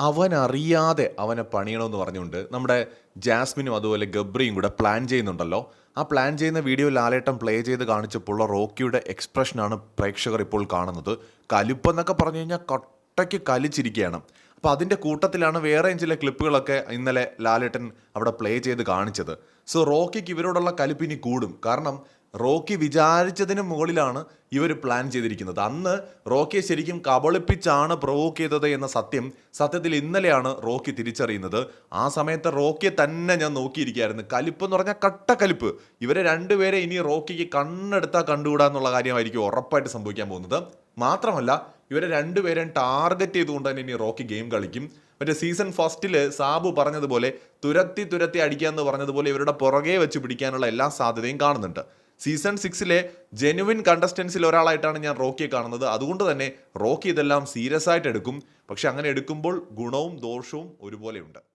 അവൻ അറിയാതെ അവനെ പണിയണമെന്ന് പറഞ്ഞുകൊണ്ട് നമ്മുടെ ജാസ്മിനും അതുപോലെ ഗബ്രിയും കൂടെ പ്ലാൻ ചെയ്യുന്നുണ്ടല്ലോ. ആ പ്ലാൻ ചെയ്യുന്ന വീഡിയോ ലാലേട്ടൻ പ്ലേ ചെയ്ത് കാണിച്ചപ്പോൾ റോക്കിയുടെ എക്സ്പ്രഷനാണ് പ്രേക്ഷകർ ഇപ്പോൾ കാണുന്നത്. കലിപ്പെന്നൊക്കെ പറഞ്ഞു കഴിഞ്ഞാൽ കട്ടയ്ക്ക് കലിച്ചിരിക്കുകയാണ്. അപ്പോൾ അതിന്റെ കൂട്ടത്തിലാണ് വേറെയും ചില ക്ലിപ്പുകളൊക്കെ ഇന്നലെ ലാലേട്ടൻ അവിടെ പ്ലേ ചെയ്ത് കാണിച്ചത്. സോ റോക്കിക്ക് ഇവരോടുള്ള കലിപ്പിനി കൂടും. കാരണം റോക്കി വിചാരിച്ചതിന് മുകളിലാണ് ഇവർ പ്ലാൻ ചെയ്തിരിക്കുന്നത്. അന്ന് റോക്കിയെ ശരിക്കും കബളിപ്പിച്ചാണ് പ്രൊവോക്ക് ചെയ്തത് എന്ന സത്യം സത്യത്തിൽ ഇന്നലെയാണ് റോക്കി തിരിച്ചറിയുന്നത്. ആ സമയത്ത് റോക്കിയെ തന്നെ ഞാൻ നോക്കിയിരിക്കുകയായിരുന്നു. കലിപ്പ് എന്ന് പറഞ്ഞാൽ കട്ട കലിപ്പ്. ഇവരെ രണ്ടുപേരെ ഇനി റോക്കിക്ക് കണ്ണെടുത്താൽ കണ്ടുകൂടാ എന്നുള്ള കാര്യമായിരിക്കും ഉറപ്പായിട്ട് സംഭവിക്കാൻ പോകുന്നത്. മാത്രമല്ല ഇവരെ രണ്ടുപേരെയും ടാർഗറ്റ് ചെയ്തുകൊണ്ട് തന്നെ ഇനി റോക്കി ഗെയിം കളിക്കും. മറ്റേ സീസൺ ഫസ്റ്റിൽ സാബു പറഞ്ഞതുപോലെ തുരത്തി തുരത്തി അടിക്കുക അടിക്കാന്ന് പറഞ്ഞതുപോലെ ഇവരുടെ പുറകെ വെച്ച് പിടിക്കാനുള്ള എല്ലാ സാധ്യതയും കാണുന്നുണ്ട്. സീസൺ സിക്സിലെ ജെനുവിൻ കണ്ടസ്റ്റൻസിൽ ഒരാളായിട്ടാണ് ഞാൻ റോക്കിയെ കാണുന്നത്. അതുകൊണ്ട് തന്നെ റോക്കി ഇതെല്ലാം സീരിയസ് ആയിട്ട് എടുക്കും. പക്ഷെ അങ്ങനെ എടുക്കുമ്പോൾ ഗുണവും ദോഷവും ഒരുപോലെയുണ്ട്.